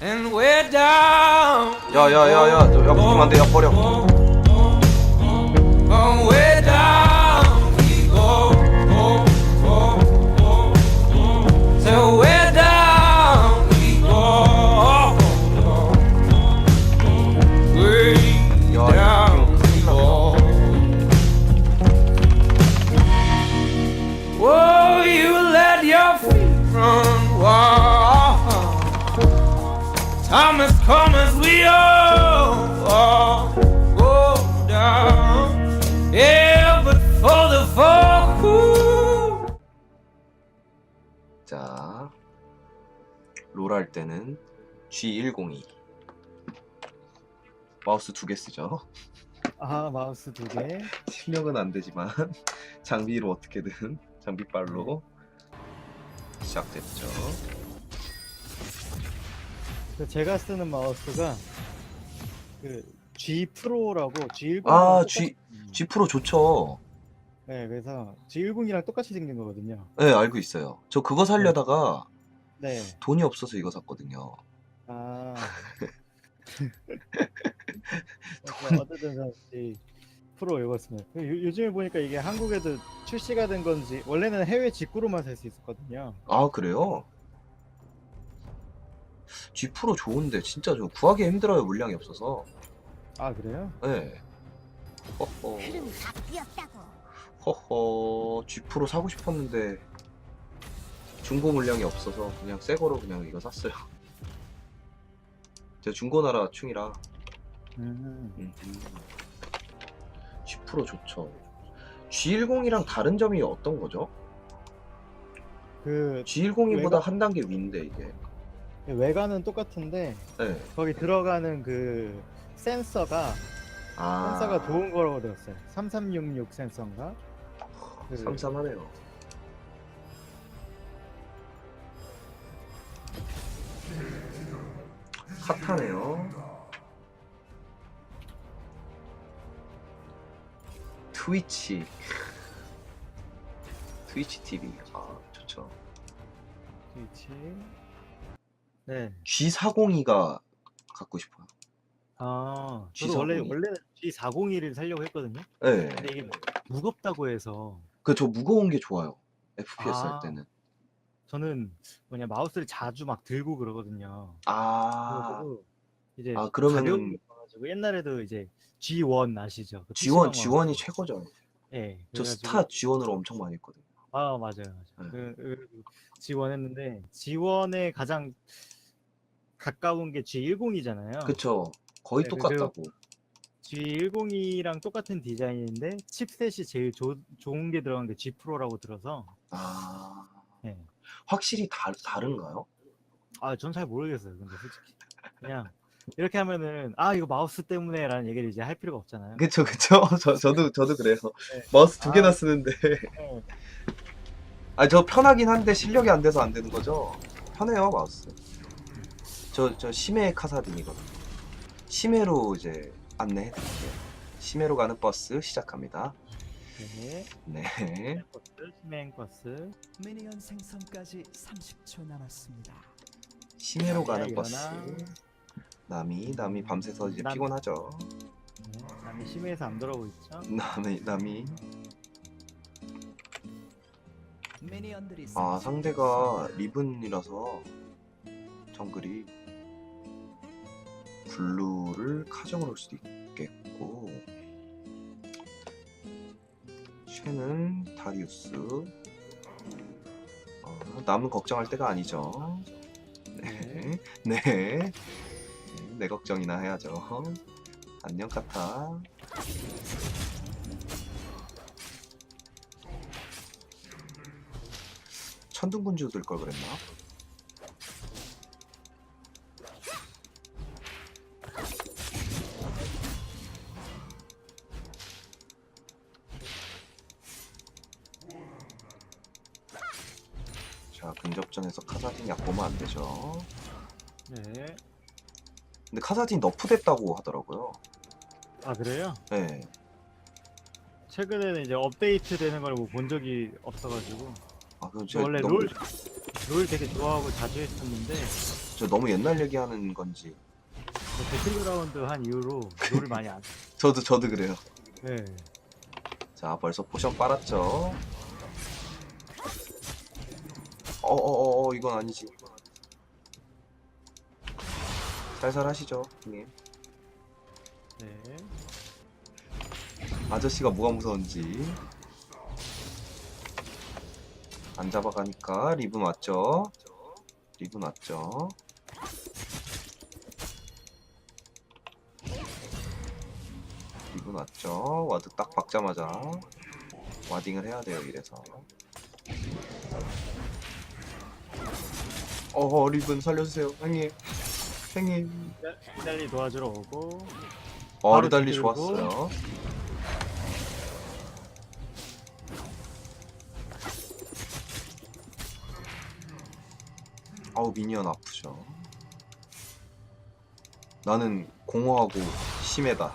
and we're down. 야야야야 야 붙으면 안 돼 야 버려 롤 할 때는 G102 마우스 두 개 쓰죠. 아 마우스 두 개. 실력은 안 되지만 장비로 어떻게든 장비빨로 시작됐죠. 그 제가 쓰는 마우스가 그 G 프로라고 G10. 아, G- G 프로 좋죠. 네, 그래서 G10이랑 똑같이 생긴 거거든요. 네 알고 있어요. 저 그거 살려다가 네. 돈이 없어서 이거 샀거든요. 아. 그래서 어쨌든 저 G 프로 읽었습니다. 그 요, 요즘에 보니까 이게 한국에도 출시가 된 건지 원래는 해외 직구로만 살 수 있었거든요. 아 그래요? G 프로 좋은데 진짜 저 구하기 힘들어요 물량이 없어서. 아 그래요? 네. 허허. 흐름이 바뀌었다고. 허허. G 프로 사고 싶었는데 중고 물량이 없어서 그냥 새 거로 그냥 이거 샀어요. 제가 중고나라 충이라. 음. 음. G 프로 좋죠. G10이랑 다른 점이 어떤 거죠? 그 G10보다 외관? 한 단계 위인데 이게. 외관은 똑같은데 네. 거기 들어가는 그 센서가 아. 센서가 좋은 거라고 들었어요. 3366 센서인가? 그 삼삼하네요. 핫하네요. 트위치. 트위치 TV. 아, 좋죠. 스위치. 네. G402가 갖고 싶어요. 아, 저도 G402. 원래 원래는 G401을 살려고 했거든요. 네. 근데 이게 무겁다고 해서 그 저 무거운 게 좋아요. FPS 아. 할 때는. 저는 뭐냐 마우스를 자주 막 들고 그러거든요. 아. 그래가지고 이제 아, 그러면은- 게 있어가지고 옛날에도 이제 G1 아시죠? 그 G1 PC방 G1이 마우스. 최고죠. 예. 저 그래가지고- 스타 G1으로 엄청 많이 했거든요. 아 맞아요, 네. 맞아요. 그, 그 G1 했는데 G1에 가장 가까운 게 G10이잖아요. 그쵸. 거의 네, 똑같다고. G10이랑 똑같은 디자인인데 칩셋이 제일 조, 좋은 게 들어간 게 G 프로라고 들어서 아. 예. 확실히 다, 다른가요? 아, 전 잘 모르겠어요. 근데 솔직히 그냥 이렇게 하면은 아 이거 마우스 때문에라는 얘기를 이제 할 필요가 없잖아요. 그쵸, 그쵸. 저, 저도, 저도 그래요. 네. 마우스 두 아. 개나 쓰는데. 네. 아, 저 편하긴 한데 실력이 안 돼서 안 되는 거죠? 편해요, 마우스. 저, 저, 심해 카사딘이거든요. 심해로 이제 안내해 드릴게요. 심해로 가는 버스 시작합니다. 네. 네. 버스, 스맨 버스. 미니언 생성까지 30초 남았습니다. 심해로 가는. 버스. 남이, 남이 밤새서 이제 남- 피곤하죠. 네. 남이 심해서 안 돌아오고 있죠. 남이, 남이. 미니언들이 아, 상대가 리븐이라서 정글이 블루를 카정을 올 수도 있겠고 쉐는 다리우스 어, 남은 걱정할 때가 아니죠 네. 네. 네. 내 걱정이나 해야죠 안녕 카타 천둥군주 들 걸 그랬나? 되죠. 네. 근데 카사딘 너프됐다고 하더라고요. 아 그래요? 네. 최근에는 이제 업데이트 되는 걸 본 적이 없어가지고 아 그럼 제가 원래 너무- 롤 롤 되게 좋아하고 자주 했었는데 저 너무 옛날 얘기하는 건지 배틀그라운드 한 이후로 롤을 많이 안. 저도 저도 그래요. 네. 자 벌써 포션 빨았죠. 어어어 이건 아니지. 살살 하시죠, 형님. 네. 아저씨가 뭐가 무서운지. 안 잡아가니까 리브 맞죠? 리브 맞죠? 리브 맞죠? 와드 딱 박자마자 와딩을 해야 돼요 이래서 어허 리븐 살려주세요 형님 형님 이달리 도와주러 오고. 어 바로 리달리. 좋았어요 아우 미니언 아프죠 나는 공허하고 심해다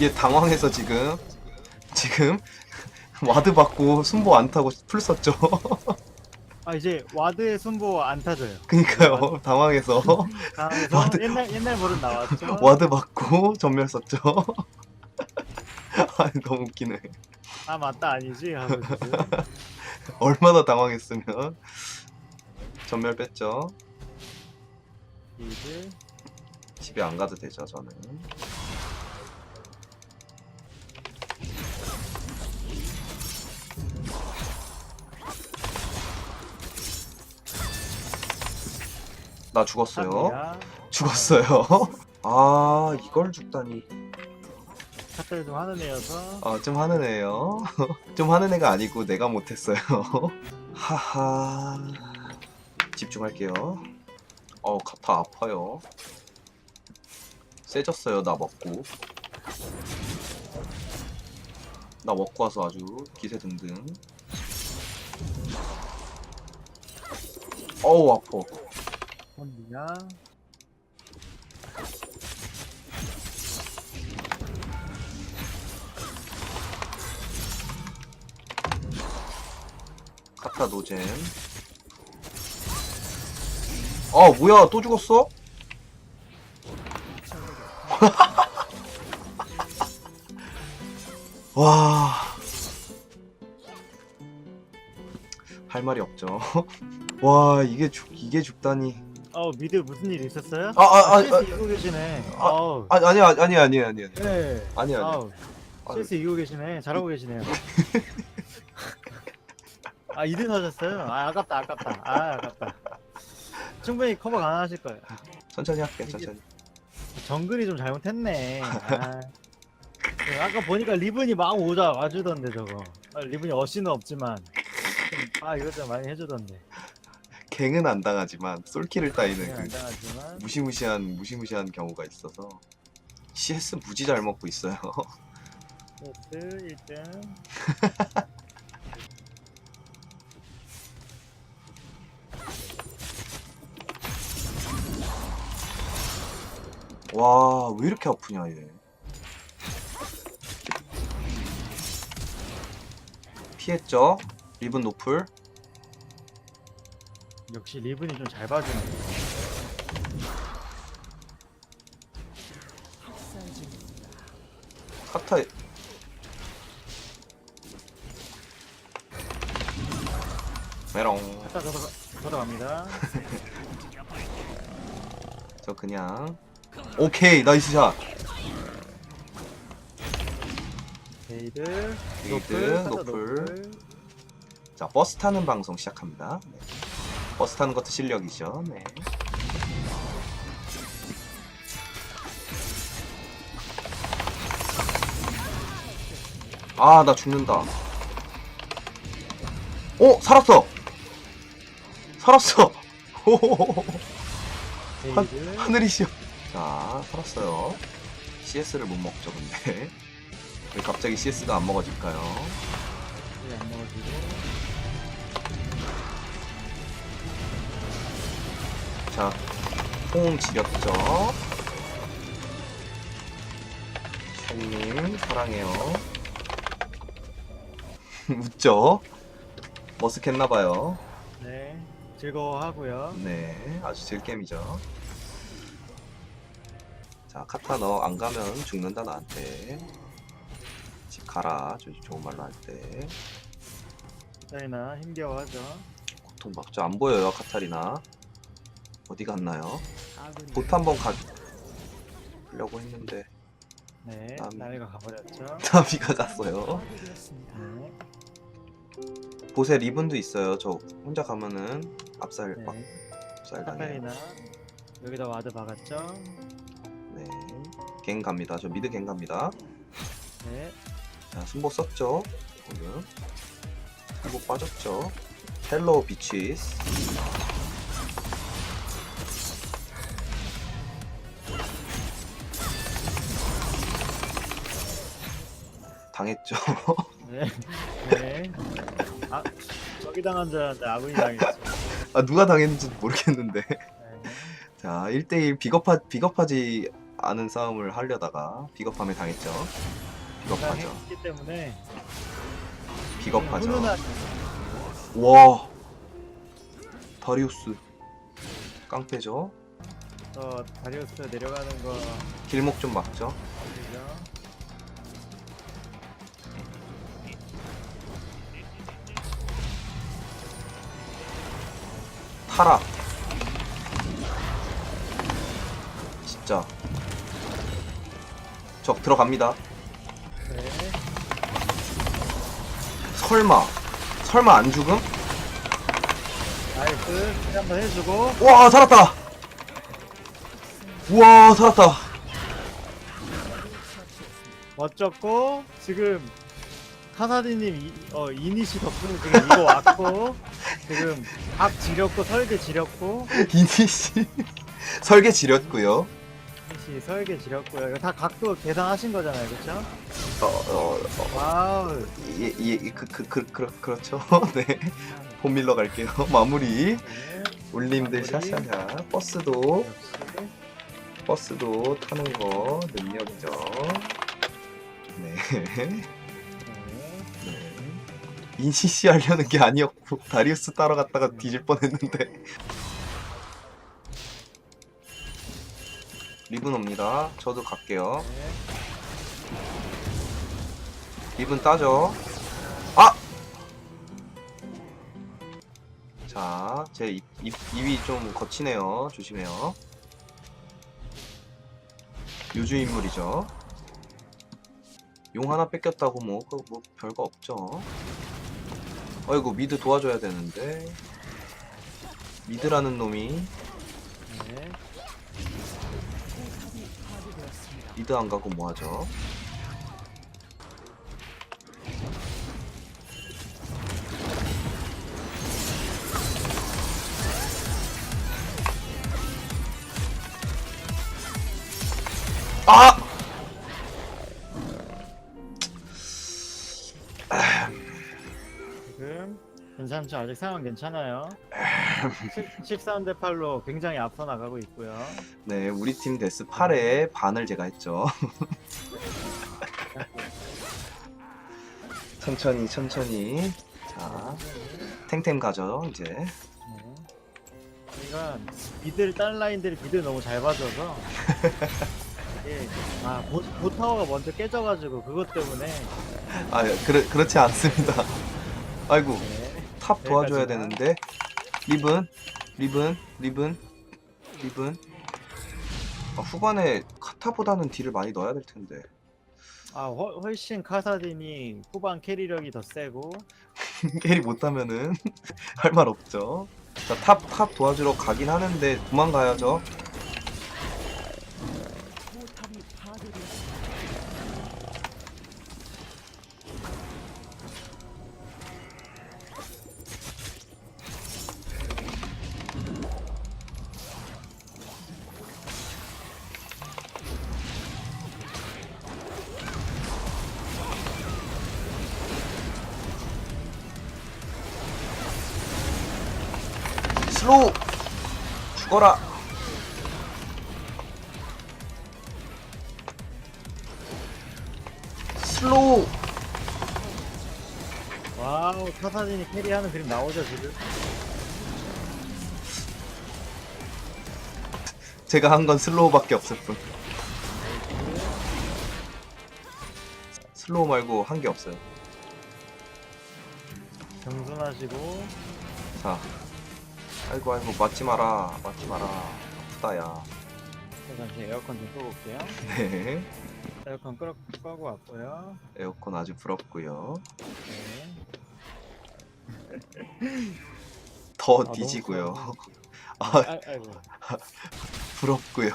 얘 당황해서 지금 지금 와드 받고 순보 안 타고 풀 썼죠. 아 이제 와드의 순보 안 타져요. 그니까요. 당황해서. 다음에서 와드- 옛날 옛날 버릇 나왔죠. 와드 받고 전멸 썼죠. 아니 너무 웃기네. 아 맞다. 아니지? 하고 지금. 얼마나 당황했으면 전멸 뺐죠. 이제 집에 안 가도 되죠 저는 나 죽었어요 합니다. 죽었어요 아 이걸 죽다니 카트를 좀 하는 애여서 아, 좀 하는 애요. 좀 하는 애가 아니고 내가 못했어요. 하하. 집중할게요. 어, 카타 아파요. 세졌어요, 나 먹고. 나 먹고 와서 아주 기세 등등. 어우, 아파. 혼비야. 카타 노잼. 아, 뭐야, 또 죽었어? 와. 할 말이 없죠. 와, 이게 죽, 이게 죽다니. 어 미드 무슨 일 있었어요? 아, 아, 아, CS 아. 이기고 계시네. 아, 아우. 아, 아니야, 아니야, 아니야, 아니야. 네. 아니야, 아니야. 아우. CS 이기고 계시네. 잘하고 계시네요. 아 이등 하셨어요? 아 아깝다 아깝다. 아 아깝다. 충분히 커버 가능하실 거예요. 천천히 할게, 천천히. 정글이 좀 잘못했네. 아. 네, 아까 보니까 리븐이 막 오자 와주던데 저거. 아, 리븐이 어시는 없지만. 좀, 아 이거 좀 많이 해주던데. 갱은 안 당하지만 솔킬을 따이는 안그 당하지만. 무시무시한 무시무시한 경우가 있어서 CS 무지 잘 먹고 있어요. CS 1등. 와, 왜 이렇게 아프냐, 얘. 피했죠? 리븐 노플. 역시 리븐이 좀 잘 봐주네. 카타. 메롱. 자, 저도 들어갑니다. 저 그냥. 오케이, 나이스 샷. 게이드. 게이드, 노플, 노플. 자, 버스 타는 방송 시작합니다. 네. 버스 타는 것도 실력이죠. 네. 아, 나 죽는다. 어, 살았어. 살았어. 호호호호. 게이드. 하늘이시여. 자, 살았어요. CS를 못 먹죠, 근데. 왜 갑자기 CS가 안 먹어질까요? 네, 안 먹어지고. 자, 통 지렸죠. 팬님 사랑해요. 웃죠? 머쓱했나봐요. 네 즐거워하고요 네, 아주 즐겜이죠. 자, 카타 너 안 가면 죽는다 나한테. 집 가라. 저 좋은 말로 할 때. 카타리나 힘겨워하죠 고통 막죠. 안 보여요, 카타리나. 어디 갔나요? 보트 한번 가. 보려고 했는데 네 남- 나미가 가버렸죠 나비가 갔어요. 네, 보세 리븐도 있어요. 저 혼자 가면은 압살 막 네. 압살 당해요. 여기다 와드 박았죠 네. 갱 갑니다. 저 미드 갱 갑니다. 네 자, 순보 썼죠. 순보 빠졌죠. 헬로 비치스. 당했죠. 네. 네. 아, 저기 당한 줄 알았는데 아군이 당했죠. 아, 누가 당했는지 모르겠는데. 네. 자, 1대1 비겁하, 비겁하지 않은 싸움을 하려다가 비겁함에 당했죠. 비겁하죠. 당했기 때문에 비겁하죠. 훈훈한 와. 다리우스. 깡패죠. 저 다리우스 내려가는 거 길목 좀 막죠. 타라. 진짜. 적 들어갑니다. 네. 설마. 설마 안 죽음? 나이스. 킬 한번 해주고 와, 살았다. 우와, 살았다. 멋졌고 지금 카사디님 이, 어, 이니시 덕분에 지금 이거 왔고 지금 각 지렸고 설계 지렸고 이니 씨. 설계 지렸고요. 이니시 설계 지렸고요. 이거 다 각도 계산하신 거잖아요, 그렇죠? 어, 어, 어. 와우. 예, 예, 그, 그, 그, 그, 그렇죠. 네. 홈밀러 갈게요. 마무리. 네. 마무리. 샤샤샤. 버스도, 역시 버스도 타는 거 능력이죠. 네. 인시시 하려는 게 아니었고, 다리우스 따라갔다가 뒤질 뻔 했는데. 리븐 옵니다. 저도 갈게요. 네. 리븐 따죠. 아! 자, 제 입, 입, 입이 좀 거치네요. 조심해요. 요주 인물이죠. 용 하나 뺏겼다고 뭐, 그, 뭐, 별거 없죠. 아이고, 미드 도와줘야 되는데. 미드라는 놈이 네. 미드 안 가고 뭐 하죠? 아! 괜찮죠? 아직 상황 괜찮아요. 13 대 8로 굉장히 앞서 나가고 있고요. 네, 우리 팀 데스 8에 반을 제가 했죠. 천천히, 천천히. 자, 탱탱 가죠, 이제. 네. 저희가 미들 다른 라인들이 미들 너무 잘 봐줘서 이게 아 보, 보타워가 먼저 깨져가지고 그것 때문에 아, 그렇, 그렇지 않습니다. 아이고, 네. 탑 도와줘야. 되는데. 리븐, 리븐, 리븐, 리븐. 아, 후반에 카타보다는 딜을 많이 넣어야 될 텐데. 아 훨- 훨씬 카사딘이 후반 캐리력이 더 세고 캐리 못하면은 할 말 없죠. 자, 탑, 탑 도와주러 가긴 하는데 도망가야죠. 슬로우! 죽어라! 슬로우. 와우 타사진이 캐리하는 그림 나오죠 지금? 제가 한 건 슬로우밖에 없을 뿐 슬로우 말고 한 게 없어요. 겸손하시고. 자 아이고 아이고 맞지 마라. 맞지 마라. 아프다 야. 자, 잠시 에어컨 좀 끄고 올게요. 네. 에어컨 끄, 끄고 왔고요. 에어컨 아주 부럽고요. 네. 더 너무 뒤지고요. 아 아, 아이고. 부럽고요.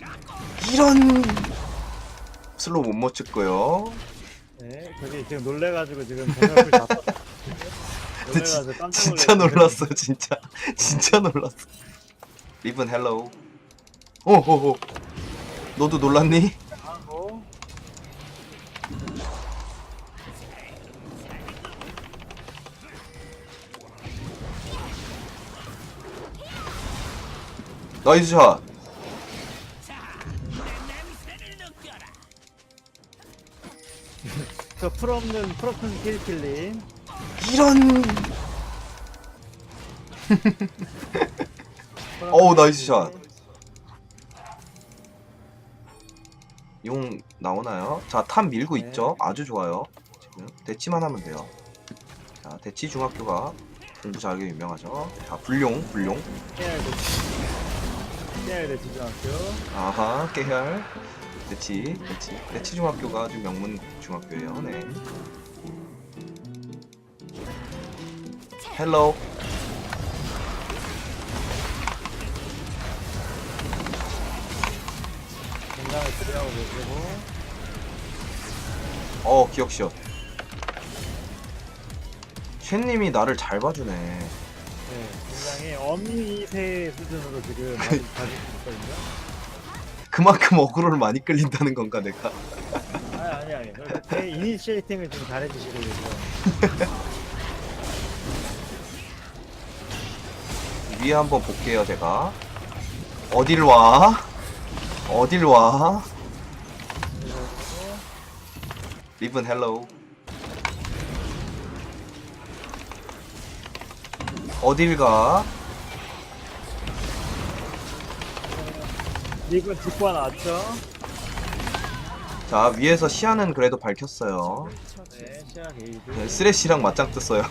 네. 이런 슬로우 못 맞췄고요. 네, 저기 지금 놀래가지고 지금 병력을 다 썼- 근데 진- 놀래가지고 깜짝 진짜 놀랐어요. 놀랐어 진짜. 진짜 놀랐어. 리븐 헬로우 오호호 너도 놀랐니? 하고 나이스 샷 저 풀없는 풀없는 킬킬님 이런. 어우, 나이스 샷. 용 나오나요? 자 탑 밀고 네. 있죠? 아주 좋아요. 지금 대치만 하면 돼요. 자 대치 중학교가 공부 잘하게 유명하죠. 자 불용 불용 깨야 돼. 깨야 돼 지중학교. 아하 깨알 대치 대치. 대치 중학교가 아주 명문 중학교예요. 네. 헬로 굉장히 기대하고 계시고. 어 기억시옷 쉔님이 나를 잘 봐주네. 네, 굉장히 어미세 수준으로 지금 많이 가지고 있거든요 그만큼 어그로를 많이 끌린다는 건가 내가? 아니 아니 아니. 제 이니시에이팅을 좀 잘해주시고 계세요. 위에 한번 볼게요 제가. 어딜 와? 어딜 와? 리븐 헬로우 어딜 가 리그 뒷과 나왔죠 자 위에서 시야는 그래도 밝혔어요 네 시야 게이드 네, 쓰레쉬랑 맞짱 떴어요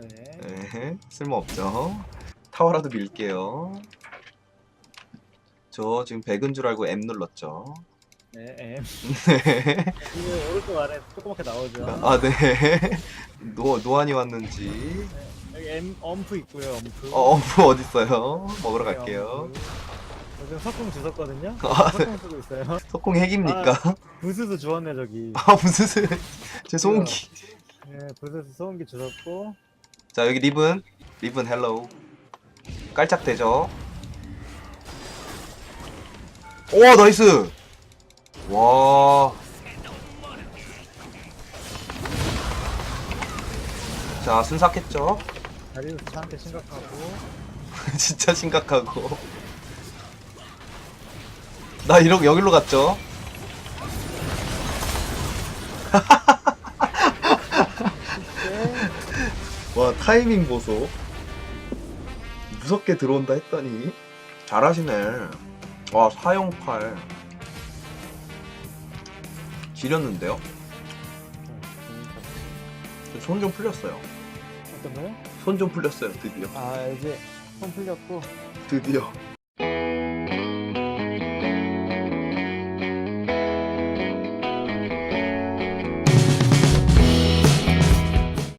네. 네, 쓸모없죠 타워라도 밀게요 저 지금 100은 줄 알고 M 눌렀죠 네, M. 네. 이게 오른쪽 아래 조그맣게 나오죠. 아, 네. 노, 노안이 왔는지. 여기 M 엄프 있고요. 엄프. 어, 엄프 어딨어요? 먹으러 네, 갈게요. 엄프. 요즘 석궁 주웠거든요. 아, 석궁 쓰고 있어요. 석공 핵입니까? 부스도 주웠네 저기. 아, 무슨 소 제 소음기. 네, 부스도 소음기 주웠고. 자, 여기 리븐. 리븐 헬로우. 깔짝대죠. 오, 나이스! 와. 자, 순삭했죠? 다리우스 저한테 심각하고. 진짜 심각하고. 나 이러 여기로 갔죠? 네. 와 타이밍 보소. 무섭게 들어온다 했더니 잘하시네. 와 사용팔 지렸는데요? 손 좀 풀렸어요. 어떤 거요? 손 좀 풀렸어요 드디어. 아 이제 손 풀렸고 드디어.